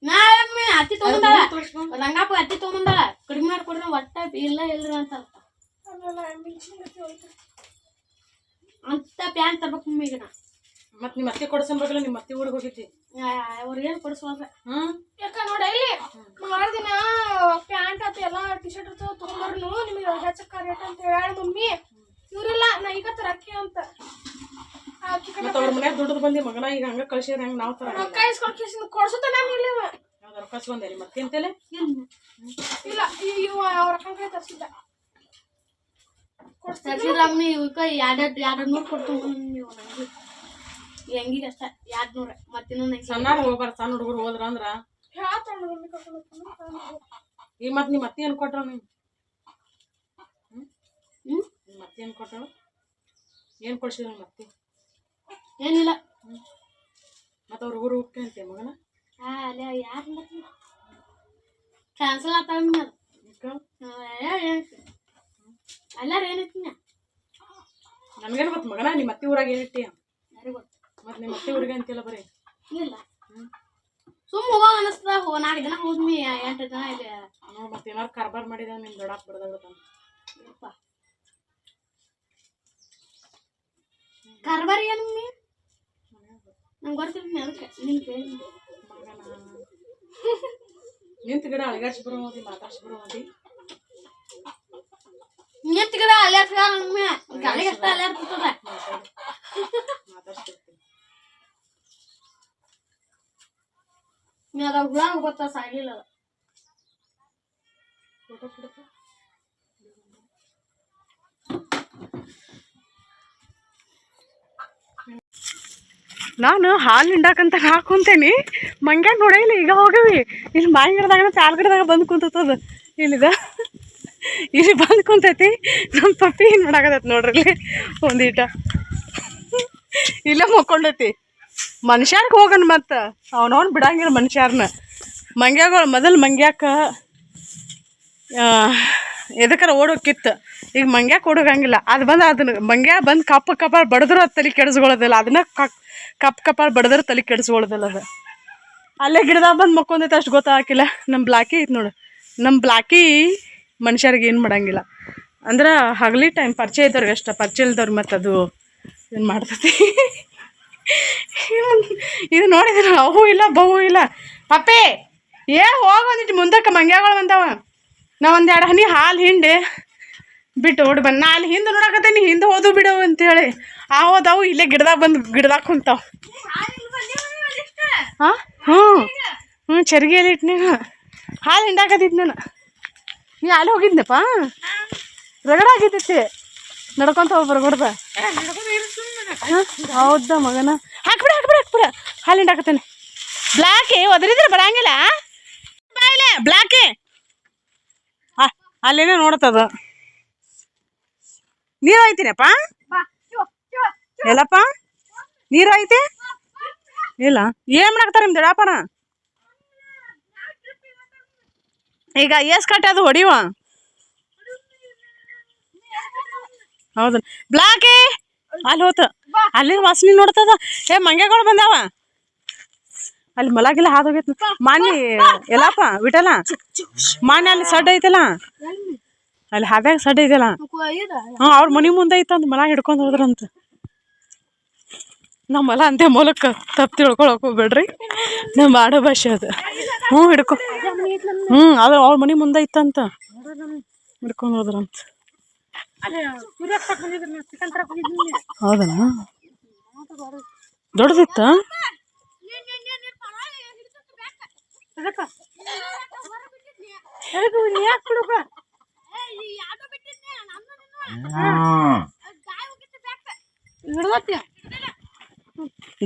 ನಾ ಮಮ್ಮಿ ಅತ್ತಿ ತಗೊಂಡಾಳ. ರಂಗಪ್ಪ ಅತ್ತಿ ತಗೊಂಡಾಳ. ಕಡಿಮೆ ಮಾಡ್ಕೊಡ್ರಿ ಒಟ್ಟ ಇಲ್ಲ ಇಲ್ರಿ ಅಂತ. ಅಂತ ಪ್ಯಾಂಟ್ ತರ್ಬೇಕು ಈಗ ನಾ. ಮತ್ ನಿಮ್ಮ ಅತ್ತೆ ಕೊಡ್ಸನ್ಬೇಕಲ್ಲ ನಿಮ್ಮ ಅತ್ತೆ ಊರಿಗೆ ಹೋಗಿದ್ದಿ. ಅವ್ರಿಗೇನು ಕೊಡಿಸುವಾಗ ಹ್ಮ್? ಯಾಕ ನೋಡ ಇಲ್ಲಿ ದಿನ ಪ್ಯಾಂಟ್ ಅಂತ ಎಲ್ಲ ಟಿ ಶರ್ಟ್ ತಗೊಂಡ್ರು ತಗೊಂಬರ್ನು ನಿಮಗೆ ಹೆಚ್ಚಕ್ಕ ರೇಟ್ ಅಂತ ಮತ್ತೆ ಮನ್ಯಾಗ ದುಡ್ಡು ಬಂದಿ ಮಗನ ಈಗ ಹಂಗ ಕಳ್ಸಿದ್ರೆ ಹಂಗೆ ನಾವ್ ತರ ರೊಕ್ಕ ಇಸ್ಕೊಂಡ್ ಕೇಸಿಂದ ಕೊಡ್ಸುತ್ತಾನ ಇಲ್ಲ ಇವ. ಯಾವ್ದಾರ ಕಸ್ಕೊಂಡೇನಿ ಮತ್ತೆಂತೇಲೆ ಇಲ್ಲ ಇವ್- ಇವ ಅವ್ರ ಅಕ್ಕನ ಕೈ ತರ್ಸಿದ್ದ. ತರ್ಸಿದ್ರಮ್ಮ ಇವಕ್ಕ ಎರಡ್ ಎರಡ್ ನೂರು ಕೊಡ್ತು. ನೀವು ನಂಗೆ ಹೆಂಗಿಗೆ ಅಷ್ಟ ಎರಡ್ ನೂರ ಮತ್ತೆ ನಂಗೆ ಸಣ್ಣ ಹೋಗ್ಬಾರ ಸಣ್ಣ ಹುಡುಗರು ಹೋದ್ರ ಅಂದ್ರ. ಈ ಮತ್ತೆ ಏನ್ ಕೊಟ್ರ ನೀ ಹ್ಮ್? ಮತ್ತೆ ಏನ್ ಕೊಟ್ಟ ಏನ್ ಕೊಡ್ಸಿದ್ರ ಮತ್ತೆ? ಏನಿಲ್ಲ. ಮತ್ತೆ ಅವ್ರ ಊರು ಹೋಗ್ತೇ ಅಂತೆ ಮಗನ? ಅಲ್ಲೇ ಯಾರು ಕ್ಯಾನ್ಸಲ್ ಆಗ್ತಾವ ಎಲ್ಲಾರು ಏನೈತಿ ನನ್ಗೇನ್ ಗೊತ್ತ ಮಗನ ನಿಮ್ಮ ಅತ್ತೆ ಊರಾಗ ಏನಿಟ್ಟಿ ಯಾರಿಗೆ ಗೊತ್ತು? ಮತ್ತೆ ನಿಮ್ಮ ಅತ್ತೆ ಊರಿಗೆ ಅಂತಿಲ್ಲ ಬರೀ? ಇಲ್ಲ. ಸುಮ್ಮ ಹೋಗ ಅನಿಸ್ತದ. ಹೋ ನಾಲ್ಕು ದಿನ ಹೋದ್ಮಿ ಎಂಟು ದಿನ ಇದೆ ನಾವು ಮತ್ತೆ ಏನಾರು ಕಾರ್ಬಾರ್ ಮಾಡಿದ ನಿಮ್ ದೊಡ್ಡಾಕ್ ಬಿಡ್ದಾಗ ಕಾರ್ಬಾರಿ ಏನು ನಂಗೆ ಗೊತ್ತಿಲ್ಲ ಅದಕ್ಕೆ. ಕೇಳಿದ್ದೆ ನಿಂತ ಗಿಡ ಅಳಗಾಡ್ಸಿ ಬರೋ ಮದಿ ಮಾತಾಡ್ಸಿ ಬರೋ ಮದಿ ನಿಂತ್ಗಡ ಅಲ್ಲೇ ಮಮ್ಮಿ ಗಾಳಿಗೆ ಅಷ್ಟ ಮಾತಾಡ್ಸಿರ್ತೀನಿ ನೀ ಅದ ಹುಳ ಗೊತ್ತಾ ಸಾಗಿಲ್ಲ ಅದು. ಫೋಟೋ ನಾನು ಹಾಲು ಹಿಂಡಾಕಂತ ಹಾಕೊಂತೇನಿ ಮಂಗ್ಯಾಗ ನೋಡಿಲ್ಲ ಈಗ ಹೋಗವಿ ಇಲ್ಲಿ ಮಾಯಿ ಗಿಡದಾಗ ಪ್ಯಾಲ್ ಗಿಡದಾಗ ಬಂದು ಕುಂತದ ಇಲ್ಲಿದ. ಇಲ್ಲಿ ಬಂದು ಕುಂತೈತಿ. ನಮ್ಮ ಪಪ್ಪಿ ಏನು ಮಾಡಾಕತೈತಿ ನೋಡ್ರಿ ಇಲ್ಲಿ. ಒಂದೀಟ ಇಲ್ಲ ಮಕ್ಕೊಂಡೈತಿ. ಮನುಷ್ಯಾರ್ಗೆ ಹೋಗನ್ ಮತ್ತೆ. ಅವನವನ್ ಬಿಡಂಗಿಲ್ಲ ಮನುಷ್ಯಾರನ್ನ ಮಂಗ್ಯಾಗಳು ಮೊದಲು ಮಂಗ್ಯಾಕ ಎದಕ್ಕಾರ ಓಡೋಕಿತ್ತು. ಈಗ ಮಂಗ್ಯ ಕೊಡೋಗಂಗಿಲ್ಲ. ಅದು ಬಂದು ಅದನ್ನ ಮಂಗ್ಯ ಬಂದು ಕಪ್ಪ ಕಪ್ಪ ಬಡದ್ರು ಅದು ತಲೆ ಕೆಡಿಸ್ಕೊಳ್ಳೋದಿಲ್ಲ ಅದನ್ನ ಕಪ್ ಕಪ್ ಕಪ್ಪ ಬಡದ್ರ ತಲೆ ಕೆಡಿಸ್ಕೊಳ್ಳೋದಿಲ್ಲ ಅದು. ಅಲ್ಲೇ ಗಿಡದಾಗ ಬಂದು ಮಕ್ಕೊಂದೈತೆ ಅಷ್ಟು ಗೊತ್ತಾಗಿಲ್ಲ ನಮ್ಮ ಬ್ಲಾಕಿ ಐತೆ ನೋಡು. ನಮ್ಮ ಬ್ಲಾಕಿ ಮನುಷ್ಯರಿಗೆ ಏನು ಮಾಡಂಗಿಲ್ಲ. ಅಂದ್ರೆ ಹಗಲಿ ಟೈಮ್ ಪರಿಚಯ ಇದ್ದವ್ರಿಗೆ ಅಷ್ಟ. ಪರಿಚಯ ಇಲ್ದವ್ರು ಮತ್ತು ಅದು ಏನು ಮಾಡ್ತೈತಿ? ಇದು ನೋಡಿದ್ರೆ ಅವು ಇಲ್ಲ ಬಹು ಇಲ್ಲ. ಪಪ್ಪೆ, ಏ ಹೋಗಿ ಒಂದಿಟ್ಟು ಮುಂದಕ್ಕೆ ಮಂಗ್ಯಾಗಳು ಬಂದವ. ನಾ ಎರಡು ಹನಿ ಹಾಲು ಹಿಂಡಿ ಬಿಟ್ಟು ಓಡಿ ಬಂದು ನಾ ಅಲ್ಲಿ ಹಿಂದೆ ನೋಡಕತ್ತೀನಿ ಹಿಂದೆ ಹೋದು ಬಿಡು ಅಂತೇಳಿ. ಆ ಹೋದವು ಇಲ್ಲೇ ಗಿಡದಾಗ ಬಂದು ಗಿಡದಾಗ ಕುಂತಾವ. ಹಾಂ ಹ್ಞೂ. ಹ್ಞೂ ಚರಿಗೆಯಲ್ಲಿ ಇಟ್ಟು ನೀನು ಹಾಲು ಹಿಂಡಾಕತ್ತಿದ್ದು ನಾನು. ನೀ ಅಲ್ಲಿ ಹೋಗಿದ್ನಪ್ಪ? ರಗಡ ಆಗಿದ್ದೈತಿ. ನಡ್ಕೊಂತ ಹೋಗಿ ಬರ್ಗೊಡ್ದ ಹೌದಾ ಮಗನ? ಹಾಕ್ಬಿಡ ಹಾಕ್ಬಿಡ ಹಾಕ್ಬಿಡ. ಹಾಲು ಹಿಂಡಾಕತ್ತೇನೆ. ಬ್ಲ್ಯಾಕೆ ಒದರಿದ್ರೆ ಬರಂಗಿಲ್ಲ ಬಾಯಿಲೆ ಬ್ಲ್ಯಾಕೆ ಅಲ್ಲೇನೋ ನೋಡ್ತದ ನೀರು ಐತಿನಪ್ಪ ಎಲ್ಲಪ್ಪ? ನೀರು ಐತಿ ಇಲ್ಲ. ಏನ್ ಮಾಡಾಕ್ತಾರ ನಿಮ್ ದೊಡ್ಡಪ್ಪನ? ಈಗ ಎಸ್ ಕಟ್ಟೆ ಅದು ಹೊಡಿವ ಹೌದು. ಬ್ಲಾಕಿ ಅಲ್ಲಿ ಹೋತ. ಅಲ್ಲಿ ವಾಸನೆ ನೋಡ್ತದ. ಏ ಮಂಗ್ಯಗಳು ಬಂದಾವ? ಅಲ್ಲಿ ಮಲಗಿಲ್ಲ ಹಾದೋಗೈತಿ ಮಾನಿ ಎಲ್ಲಪ್ಪ ಬಿಟ್ಟಲ್ಲ ಮಾನಿ ಅಲ್ಲಿ ಸಡ್ ಐತಲ್ಲ? ಅಲ್ಲಿ ಹಾದ್ಯಾಗ ಸಡ್ ಐತಲ್ಲ ಹಾಂ ಅವ್ರ ಮನೆ ಮುಂದೆ ಐತಂತ ಮಲ ಹಿಡ್ಕೊಂಡು ಹೋದ್ರಂತ. ನಮ್ಮ ಮಲ ಅಂತೆ ಮೂಲಕ ತಪ್ಪು ತಿಳ್ಕೊಳಕ್ ಹೋಗ್ಬೇಡ್ರಿ. ನಮ್ಮ ಆಡೋ ಭಾಷೆ ಅದು. ಹ್ಞೂ ಹಿಡ್ಕೊ. ಹ್ಞೂ ಅದು ಅವ್ರ ಮನೆ ಮುಂದೆ ಐತಂತ ಹಿಡ್ಕೊಂಡು ಹೋದ್ರಂತ. ಹೌದಾ? ದೊಡ್ಡದಿತ್ತ?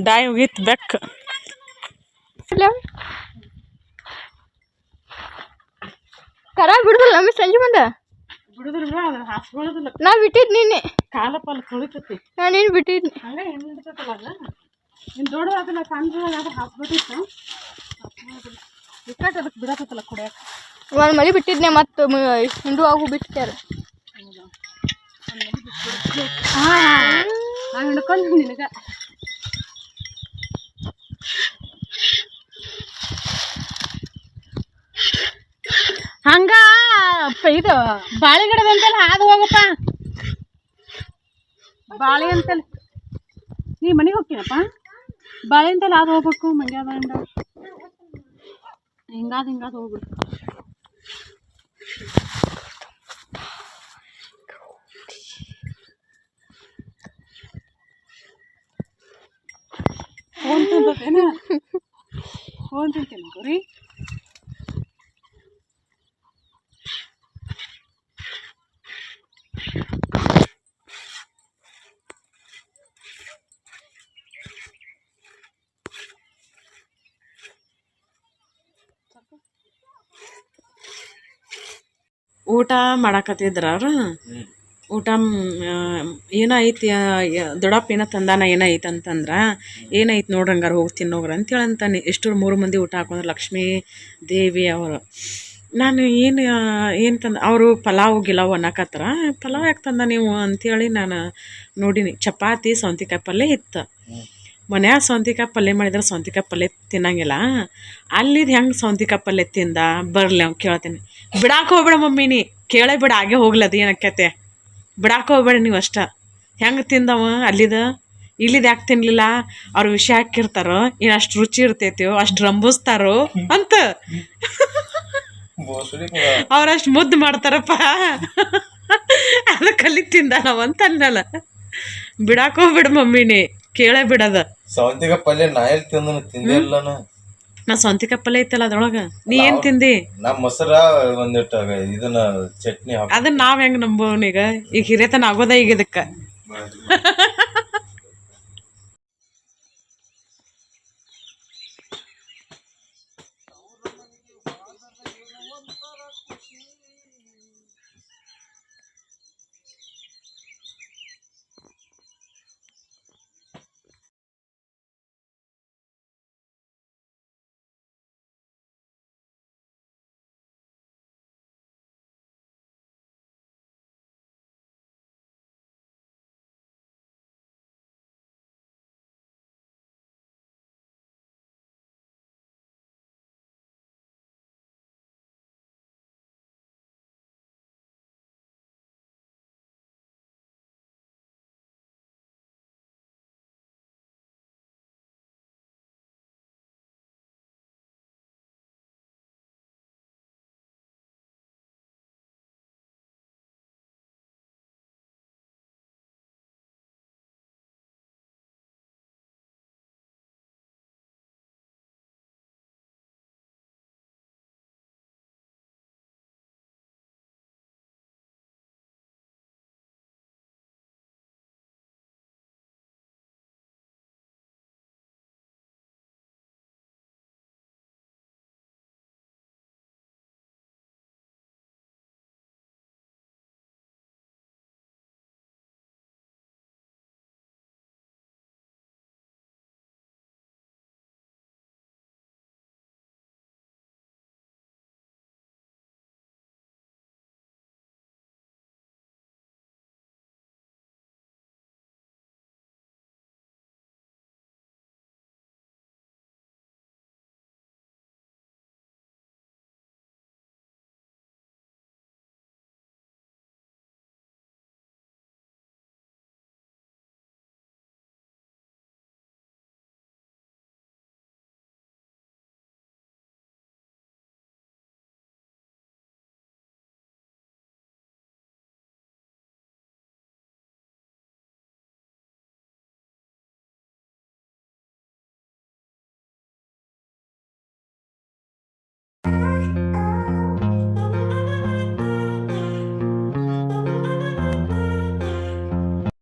ಡಾಯ್ ಹೋಗಿತ್ತು ಬೆಕ್ಕ. ಕರ ಬಿಡುದಿಲ್ಲ ನಮಗೆ ಸಂಜೆ ಬಂದ ನಾ ಬಿಟ್ಟಿದ್ ನೀನೆ ಕಾಲ ಪಾಲ ತೊಳಿತೈತಿ ನಾ ನೀನು ಬಿಟ್ಟಿದ್ನಿ. ಹಂಗ ಹೆಂಗ್ ಹಿಡಿತೈತಲ್ಲ ಅದ? ನಿನ್ ದೊಡ್ಡ ಅದನ್ನ ಸಣ್ಣ ಅದು ಹಾಕ್ಬಿಟ್ಟಿತ್ತು. ವಿಕಟ್ ಅದಕ್ಕೆ ಬಿಡತ್ತಲ್ಲ ಕುಡಿಯಕ್ಕೆ. ಒಂದು ಮಳಿ ಬಿಟ್ಟಿದ್ನೆ ಮತ್ತು ಹಿಂಡು ಆಗು ಬಿಟ್ಟಾರ ಹಿಡ್ಕೊಂಡು ನಿನಗ ಹಂಗ ಇದು ಬಾಳೆ ಗಿಡದಂತೆಲ್ಲ ಹಾದು ಹೋಗಪ್ಪ. ಬಾಳೆ ಅಂತಲ್ಲ. ನೀ ಮನೆಗೆ ಹೋಗ್ತೀನಪ್ಪ? ಬಾಳೆ ಅಂತಲ್ಲ ಹಾದು ಹೋಗ್ಬೇಕು ಮಂಡ್ಯದ ಹಿಂಗಾದ ಹಿಂಗಾದ ಹೋಗ್ಬೇಕು ಅಂತೇನ ಫೋನ್ ತಿಂತೀನಿ ಗುರಿ? ಊಟ ಮಾಡಕತ್ತಿದ್ರ ಅವ್ರು ಊಟ ಏನಾಯ್ತು ದೊಡಪ್ಪ ಏನೋ ತಂದಾನ ಏನೋ ಐತೆ ಅಂತಂದ್ರೆ ಏನೈತೆ ನೋಡ್ರಿ ಹಂಗಾರೆ ಹೋಗಿ ತಿನ್ನೋಗ್ರ ಅಂತೇಳಿ ಅಂತಾನೆ. ಎಷ್ಟು ಮೂರು ಮಂದಿ ಊಟ ಹಾಕೊಂಡ್ರೆ ಲಕ್ಷ್ಮೀ ದೇವಿ ಅವರು. ನಾನು ಏನು ಏನು ತಂದ, ಅವರು ಪಲಾವ್, ಗಿಲಾವ್ ಅನ್ನಕತ್ರ ಪಲಾವ್ ಯಾಕೆ ತಂದ ನೀವು ಅಂಥೇಳಿ ನಾನು ನೋಡೀನಿ. ಚಪಾತಿ, ಸೌಂತಿಕಾಯಿ ಪಲ್ಯ ಇತ್ತು. ಮನ್ಯಾಗ ಸೌಂತಿಕಾಯಿ ಪಲ್ಯ ಮಾಡಿದ್ರೆ ಸೌಂತಿಕಾಯಿ ಪಲ್ಯ ತಿನ್ನಂಗಿಲ್ಲ. ಅಲ್ಲಿದ್ದು ಹೆಂಗೆ ಸೌಂತಿಕಾಯಿ ಪಲ್ಯ ತಿಂದ ಬರಲಿ ಅವ್ನು ಕೇಳ್ತೀನಿ. ಬಿಡಾಕ ಹೋಗ್ಬೇಡ ಮಮ್ಮಿನಿ ಕೇಳೇ ಬಿಡ, ಹಾಗೆ ಹೋಗ್ಲದು ಏನಕ್ಕೈತೆ ಬಿಡಾಕ ಹೋಗ್ಬೇಡ ನೀವು ಅಷ್ಟ. ಹೆಂಗೆ ತಿಂದವ ಅಲ್ಲಿದ? ಇಲ್ಲಿದು ಯಾಕೆ ತಿನ್ನಲಿಲ್ಲ ಅವ್ರು ವಿಷ ಹಾಕಿರ್ತಾರೋ ಇನ್ನು ಅಷ್ಟು ರುಚಿ ಇರ್ತೈತಿಯೋ ಅಷ್ಟು ರಂಬಿಸ್ತಾರೋ ಅಂತ. ಅವ್ರಷ್ಟು ಮುದ್ದು ಮಾಡ್ತಾರಪ್ಪ. ಅದಕ್ಕೆ ಅಲ್ಲಿ ತಿಂದ ನಾವು ಅಂತ ಅನ್ನಲ್ಲ. ಬಿಡಾಕ ಹೋಗ್ಬಿಡ ಮಮ್ಮಿನಿ, ಕೇಳೇ ಬಿಡದ. ಸೌಂತಿಗೆ ಪಲ್ಯ ನಾ ಎಲ್ಲಿ ತಿಂದನು ನಾ ಸ್ವಂತ ಕಪ್ಪಲೆ ಐತಲ್ಲ ಅದ್ರೊಳಗೆ? ನೀ ಏನ್ ತಿಂದಿ? ನಮ್ಮ ಮೊಸರ ಒಂದಿಟ್ಟು ಇದನ್ನ ಚಟ್ನಿ ಹಾಕಿ ಅದನ್ನ ನಾವ್ ಹೆಂಗ್ ನಂಬೋನ್ ಈಗ? ಈಗ ಹಿರೇತನ ಆಗೋದ ಈಗ ಇದಕ್ಕ?